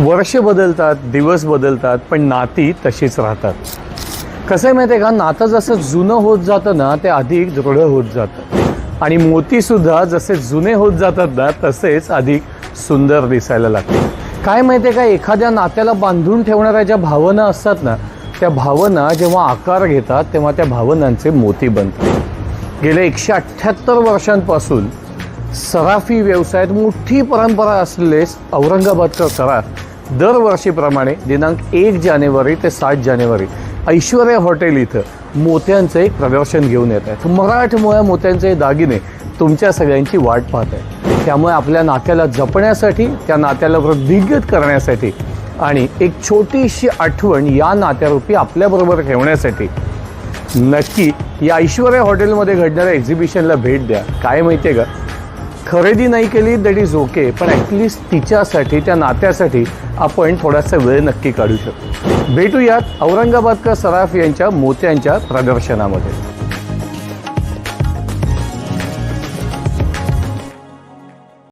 वर्ष बदलतात दिवस बदलतात पण नाती तशीच राहतात. कसं आहे माहिती आहे का? नातं जसं जुनं होत जातं ना ते अधिक दृढ होत जातं. आणि मोतीसुद्धा जसे जुने होत जातात ना तसेच अधिक सुंदर दिसायला लागते. काय माहिती आहे का? एखाद्या नात्याला बांधून ठेवणाऱ्या ज्या भावना असतात ना त्या भावना जेव्हा आकार घेतात तेव्हा त्या भावनांचे मोती बनतात. गेल्या एकशे अठ्ठ्याहत्तर वर्षांपासून सराफी व्यवसायात मोठी परंपरा असलेले औरंगाबादचा सराफ दरवर्षीप्रमाणे दिनांक एक जानेवारी ते सात जानेवारी ऐश्वर्या हॉटेल इथं मोत्यांचं एक प्रदर्शन घेऊन येत आहेत. मराठमोळ्या मोत्यांचे दागिने तुमच्या सगळ्यांची वाट पाहत आहे त्यामुळे आपल्या नात्याला जपण्यासाठी त्या नात्याला वृद्धिंगत करण्यासाठी आणि एक छोटीशी आठवण या नात्यारूपी आपल्याबरोबर ठेवण्यासाठी नक्की या ऐश्वर्या हॉटेलमध्ये घडणाऱ्या एक्झिबिशनला भेट द्या. काय माहिती आहे का? खरेदी नाही केली दॅट इज ओके पण ॲटलिस्ट तिच्यासाठी त्या नात्यासाठी आपण थोडासा वेळ नक्की काढू शकतो. भेटूयात औरंगाबादकर सराफ यांच्या मोत्यांच्या प्रदर्शनामध्ये.